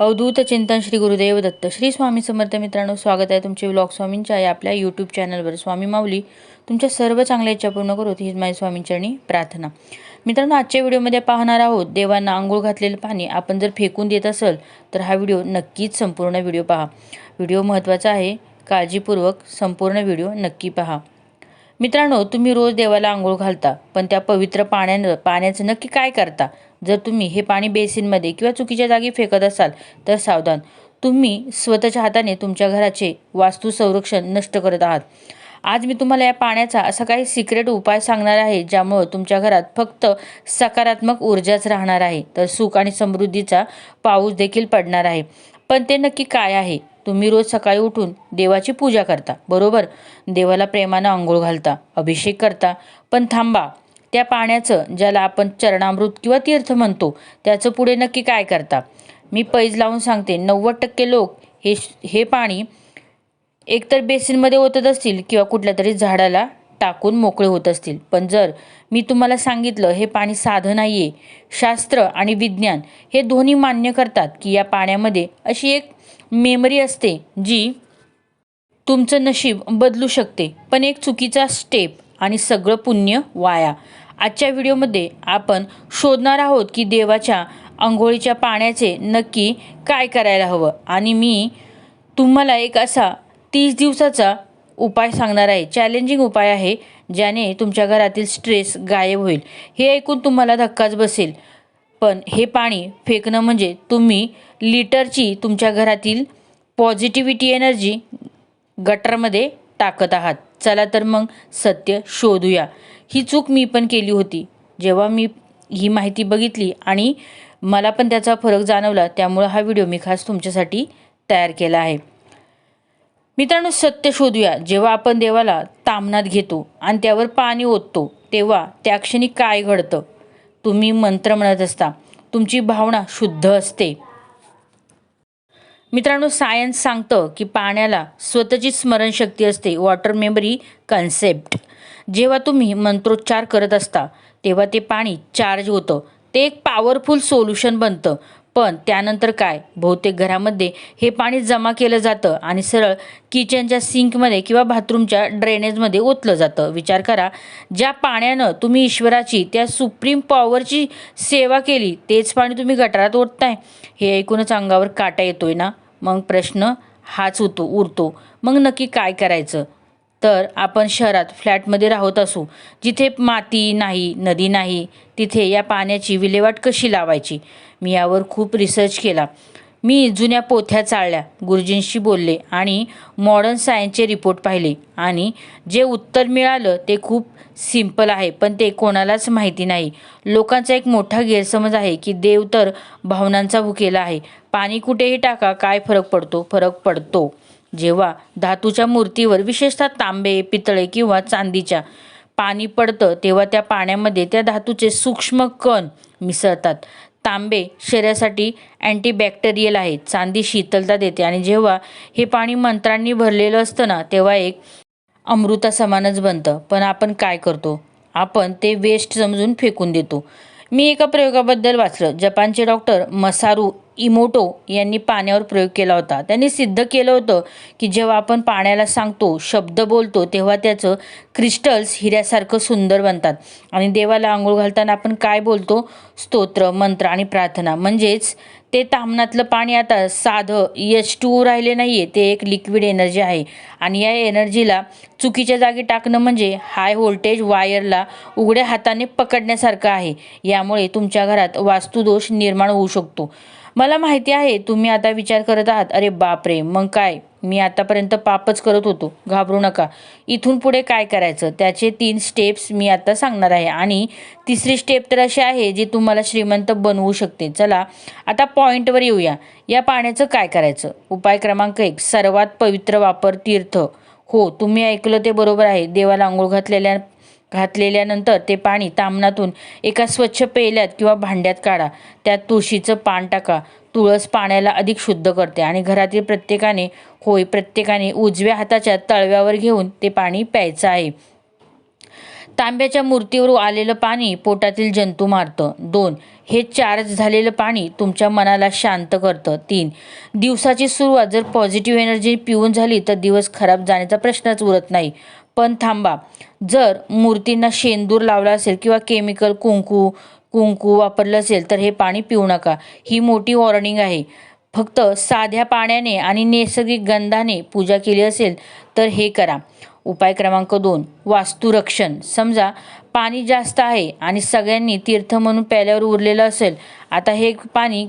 अवधूत चिंतन श्री गुरुदेव दत्त. श्री स्वामी समर्थ मित्रांनो स्वागत आहे तुमचे ब्लॉग स्वामींच्या या आपल्या यूट्यूब चॅनलवर स्वामी माऊली तुमच्या सर्व चांगल्या इच्छा पूर्ण करू हीच माझी स्वामींचरणी प्रार्थना. मित्रांनो आजच्या व्हिडिओमध्ये पाहणार आहोत देवांना आंघोळ घातलेलं पाणी आपण जर फेकून देत असेल तर हा व्हिडिओ नक्कीच संपूर्ण व्हिडिओ पहा. व्हिडिओ महत्त्वाचा आहे काळजीपूर्वक संपूर्ण व्हिडिओ नक्की पहा. मित्रांनो तुम्ही रोज देवाला आंघोळ घालता पण त्या पवित्र पाण्यानं पाण्याचं नक्की काय करता? जर तुम्ही हे पाणी बेसिनमध्ये किंवा चुकीच्या जागी फेकत असाल तर सावधान. तुम्ही स्वतःच्या हाताने तुमच्या घराचे वास्तू संरक्षण नष्ट करत आहात. आज मी तुम्हाला या पाण्याचा असा काही सिक्रेट उपाय सांगणार आहे ज्यामुळं तुमच्या घरात फक्त सकारात्मक ऊर्जाच राहणार आहे तर सुख आणि समृद्धीचा पाऊस देखील पडणार आहे. पण ते नक्की काय आहे? तुम्ही रोज सकाळी उठून देवाची पूजा करता बरोबर? देवाला प्रेमानं आंघोळ घालता अभिषेक करता. पण थांबा त्या पाण्याचं ज्याला आपण चरणामृत किंवा तीर्थ म्हणतो त्याचं पुढे नक्की काय करता? मी पैज लावून सांगते नव्वद टक्के लोक हे हे पाणी एकतर बेसिनमध्ये ओतत असतील किंवा कुठल्या तरी झाडाला टाकून मोकळे होत असतील. पण जर मी तुम्हाला सांगितलं हे पाणी साधं नाही आहे शास्त्र आणि विज्ञान हे दोन्ही मान्य करतात की या पाण्यामध्ये अशी एक मेमरी असते जी तुमचं नशीब बदलू शकते. पण एक चुकीचा स्टेप आणि सगळं पुण्य वाया. आजच्या व्हिडिओमध्ये आपण शोधणार आहोत की देवाच्या आंघोळीच्या पाण्याचे नक्की काय करायला हवं. आणि मी तुम्हाला एक असा तीस दिवसाचा उपाय सांगणार आहे. चॅलेंजिंग उपाय आहे ज्याने तुमच्या घरातील स्ट्रेस गायब होईल. हे ऐकून तुम्हाला धक्काच बसेल. पण हे पाणी फेकणं म्हणजे तुम्ही लिटरची तुमच्या घरातील पॉझिटिव्हिटी एनर्जी गटरमध्ये टाकत आहात. चला तर मग सत्य शोधूया. ही चूक मी पण केली होती. जेव्हा मी ही माहिती बघितली आणि मला पण त्याचा फरक जाणवला त्यामुळं हा व्हिडिओ मी खास तुमच्यासाठी तयार केला आहे. मित्रांनो सत्य शोधूया. जेव्हा आपण देवाला तामनात घेतो आणि त्यावर पाणी ओततो तेव्हा त्या क्षणी काय घडतं? तुम्ही मंत्र म्हणत असता. तुमची भावना शुद्ध असते. मित्रांनो सायन्स सांगतं की पाण्याला स्वतःची स्मरणशक्ती असते. वॉटर मेमरी कन्सेप्ट जेव्हा तुम्ही मंत्रोच्चार करत असता तेव्हा ते पाणी चार्ज होतं. ते एक पॉवरफुल सोल्युशन बनतं. पण त्यानंतर काय? बहुतेक घरामध्ये हे पाणी जमा केलं जातं आणि सरळ किचनच्या सिंकमध्ये किंवा बाथरूमच्या ड्रेनेजमध्ये ओतलं जातं. विचार करा ज्या पाण्यानं तुम्ही ईश्वराची त्या सुप्रीम पॉवरची सेवा केली तेच पाणी तुम्ही गटारात ओतताय. हे ऐकूनच अंगावर काटा येतोय ना? मग प्रश्न हाच होतो उरतो. मग नक्की काय करायचं? तर आपण शहरात फ्लॅटमध्ये राहत असू जिथे माती नाही नदी नाही तिथे या पाण्याची विल्हेवाट कशी लावायची? मी यावर खूप रिसर्च केला. मी जुन्या पोथ्या चाळल्या गुरुजींशी बोलले आणि मॉडर्न सायन्सचे रिपोर्ट पाहिले आणि जे उत्तर मिळालं ते खूप सिंपल आहे पण ते कोणालाच माहिती नाही. लोकांचा एक मोठा गैरसमज आहे की देव तर भावनांचा भुकेला आहे. पाणी कुठेही टाका काय फरक पडतो? फरक पडतो. जेव्हा धातूच्या मूर्तीवर विशेषतः तांबे पितळे किंवा चांदीच्या पाणी पडतं तेव्हा त्या पाण्यामध्ये त्या धातूचे सूक्ष्म कण मिसळतात. तांबे शरीरासाठी अँटीबॅक्टेरियल आहे. चांदी शीतलता देते आणि जेव्हा हे पाणी मंत्रांनी भरलेलं असतं ना तेव्हा एक अमृतासमानच बनतं. पण आपण काय करतो? आपण ते वेस्ट समजून फेकून देतो. मी एका प्रयोगाबद्दल वाचलं. जपानचे डॉक्टर मसारू इमोटो यांनी पाण्यावर प्रयोग केला होता. त्यांनी सिद्ध केलं होतं की जेव्हा आपण पाण्याला सांगतो शब्द बोलतो तेव्हा त्याचं क्रिस्टल्स हिऱ्यासारखं सुंदर बनतात. आणि देवाला आंघोळ घालताना आपण काय बोलतो? स्तोत्र मंत्र आणि प्रार्थना. म्हणजेच ते तामनातलं पाणी आता साधं यश टू राहिले नाही आहे ते एक लिक्विड एनर्जी आहे. आणि या एनर्जीला चुकीच्या जागी टाकणं म्हणजे हाय व्होल्टेज वायरला उघड्या हाताने पकडण्यासारखं आहे. यामुळे तुमच्या घरात वास्तुदोष निर्माण होऊ शकतो. मला माहिती आहे तुम्ही आता विचार करत आहात. अरे बापरे मग काय? मी आतापर्यंत पापच करत होतो. घाबरू नका. इथून पुढे काय करायचं? त्याचे तीन स्टेप्स मी आता सांगणार आहे. आणि तिसरी स्टेप तर अशी आहे जी तुम्हाला श्रीमंत बनवू शकते. चला आता पॉईंटवर येऊया. या पाण्याचं काय करायचं? उपाय क्रमांक एक सर्वात पवित्र वापर तीर्थ. हो तुम्ही ऐकलं ते बरोबर आहे. देवाला आंघोळ घातलेल्या घातलेल्यानंतर ते पाणी तामणातून एका स्वच्छ पेल्यात किंवा भांड्यात काढा. त्यात तुळशीचं पान टाका. तुळस पाण्याला अधिक शुद्ध करते आणि घरातील प्रत्येकाने होय प्रत्येकाने उजव्या हाताच्या तळव्यावर घेऊन ते पाणी प्यायचं आहे. तांब्याच्या मूर्तीवर आलेलं पाणी पोटातील जंतू मारतं. दोन हे चार्ज झालेलं पाणी तुमच्या मनाला शांत करतं. तीन दिवसाची सुरुवात जर पॉझिटिव्ह एनर्जी पिऊन झाली तर दिवस खराब जाण्याचा प्रश्नच उरत नाही. पण थांबा. जर मूर्तींना शेंदूर लावला असेल किंवा केमिकल कुंकू कुंकू वापरलं असेल तर हे पाणी पिऊ नका. ही मोठी वॉर्निंग आहे. फक्त साध्या पाण्याने आणि नैसर्गिक गंधाने पूजा केली असेल तर हे करा. उपाय क्रमांक दोन वास्तुरक्षण. समजा पाणी जास्त आहे आणि सगळ्यांनी तीर्थ म्हणून प्याल्यावर उरलेलं असेल आता हे पाणी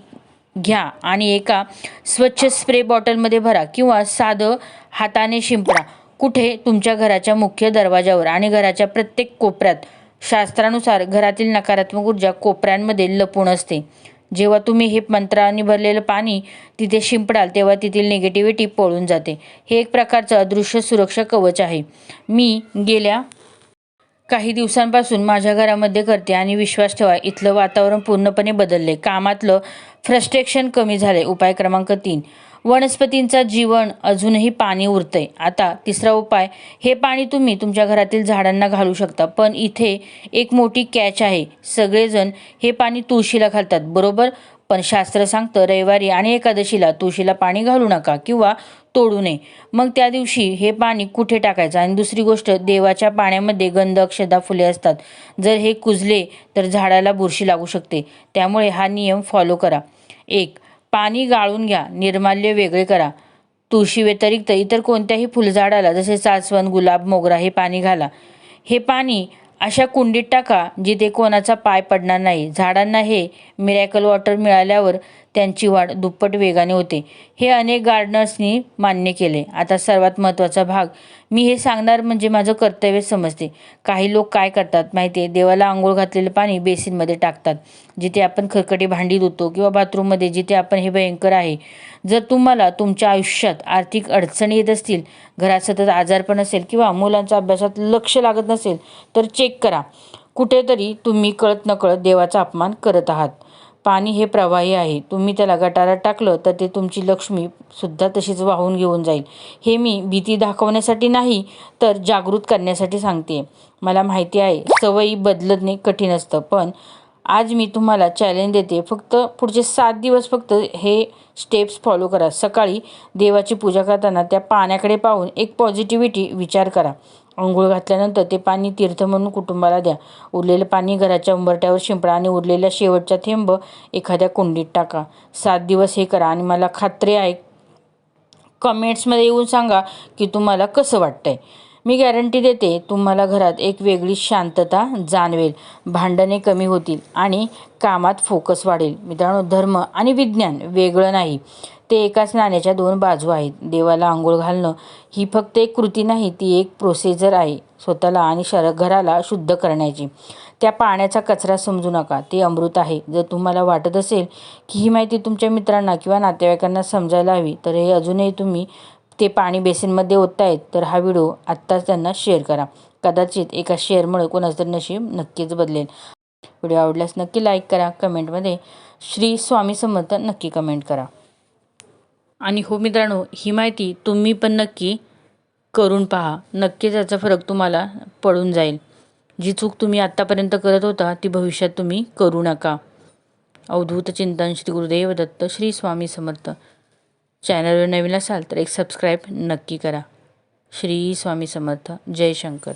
घ्या आणि एका स्वच्छ स्प्रे बॉटलमध्ये भरा किंवा साधं हाताने शिंपडा. कुठे? तुमच्या घराच्या मुख्य दरवाजावर आणि घराच्या प्रत्येक कोपऱ्यात. शास्त्रानुसार घरातील नकारात्मक ऊर्जा कोपऱ्यांमध्ये लपून असते. जेव्हा तुम्ही हे मंत्राने भरलेलं पाणी तिथे शिंपडाल तेव्हा तेथील निगेटिव्हिटी पळून जाते. हे एक प्रकारचं अदृश्य सुरक्षा कवच आहे. मी गेल्या काही दिवसांपासून माझ्या घरामध्ये करते आणि विश्वास ठेवा इथलं वातावरण पूर्णपणे बदलले कामातलं फ्रस्ट्रेशन कमी झाले उपाय क्रमांक तीन. वनस्पतींचं जीवन अजूनही पाणी उरतंय. आता तिसरा उपाय हे पाणी तुम्ही तुमच्या घरातील झाडांना घालू शकता पण इथे एक मोठी कॅच आहे. सगळेजण हे पाणी तुळशीला घालतात बरोबर? पण शास्त्र सांगतं रविवारी आणि एकादशीला तुळशीला पाणी घालू नका किंवा तोडू नये. मग त्या दिवशी हे पाणी कुठे टाकायचं? आणि दुसरी गोष्ट देवाच्या पाण्यामध्ये गंध अक्षदा फुले असतात. जर हे कुजले तर झाडाला बुरशी लागू शकते. त्यामुळे हा नियम फॉलो करा. एक पाणी गाळून घ्या निर्माल्य वेगळे करा. तुळशी व्यतिरिक्त इतर कोणत्याही फुलझाडाला जसे सासवण गुलाब मोगरा हे पाणी घाला. हे पाणी अशा कुंडीत टाका जिथे कोणाचा पाय पडणार नाही. झाडांना हे मिरॅकल वॉटर मिळाल्यावर त्यांची वाढ दुप्पट वेगाने होते. हे अनेक गार्डनर्सनी मान्य केले. आता सर्वात महत्त्वाचा भाग मी हे सांगणार म्हणजे माझं कर्तव्य समजते. काही लोक काय करतात माहिती आहे देवाला आंघोळ घातलेलं पाणी बेसिनमध्ये टाकतात जिथे आपण खरकटी भांडी धुतो किंवा बाथरूममध्ये जिथे आपण हे भयंकर आहे. जर तुम्हाला तुमच्या आयुष्यात आर्थिक अडचणी येत असतील घरात सतत आजारपण असेल किंवा मुलांच्या अभ्यासात लक्ष लागत नसेल तर चेक करा. कुठेतरी तुम्ही कळत नकळत देवाचा अपमान करत आहात. पाणी हे प्रवाही आहे. तुम्ही त्याला गटारात टाकलं तर ते तुमची लक्ष्मी सुद्धा तशीच वाहून घेऊन जाईल. हे मी भीती दाखवण्यासाठी नाही तर जागृत करण्यासाठी सांगते. मला माहिती आहे सवयी बदलणे कठीण असतं पण आज मी तुम्हाला चॅलेंज देते. फक्त पुढचे सात दिवस फक्त हे स्टेप्स फॉलो करा. सकाळी देवाची पूजा करताना त्या पाण्याकडे पाहून एक पॉझिटिव्हिटी विचार करा. अंघोळ घातल्यानंतर ते पाणी तीर्थ म्हणून कुटुंबाला द्या. उरलेलं पाणी घराच्या उंबरट्यावर शिंपडा आणि उरलेल्या शेवटचा थेंब एखाद्या कुंडीत टाका. सात दिवस हे करा आणि मला खात्री आहे कमेंट्समध्ये येऊन सांगा की तुम्हाला कसं वाटतंय. मी गॅरंटी देते तुम्हाला घरात एक वेगळी शांतता जाणवेल. भांडणे कमी होतील आणि कामात फोकस वाढेल. मित्रांनो धर्म आणि विज्ञान वेगळं नाही. ते एकाच नाण्याच्या दोन बाजू आहेत. देवाला आंघोळ घालणं ही फक्त एक कृती नाही ती एक प्रोसिजर आहे स्वतःला आणि शर घराला शुद्ध करण्याची. त्या पाण्याचा कचरा समजू नका. ते अमृत आहे. जर तुम्हाला वाटत असेल की ही माहिती तुमच्या मित्रांना किंवा नातेवाईकांना समजायला हवी तर हे अजूनही तुम्ही ते पाणी बेसिनमध्ये ओततायत तर हा व्हिडिओ आत्ताच त्यांना शेअर करा. कदाचित एका शेअरमुळे कोणाचं तर नशीब नक्कीच बदलेल. व्हिडिओ आवडल्यास नक्की लाईक करा. कमेंटमध्ये श्री स्वामी समर्थ नक्की कमेंट करा. आणि हो मित्रांनो ही माहिती तुम्ही पण नक्की करून पहा. नक्कीच याचा फरक तुम्हाला पडून जाईल. जी चूक तुम्ही आत्तापर्यंत करत होता ती भविष्यात तुम्ही करू नका. अवधूत चिंतन श्री गुरुदेव दत्त श्री स्वामी समर्थ. चॅनलवर नवीन असाल तर एक सबस्क्राईब नक्की करा. श्री स्वामी समर्थ. जय शंकर.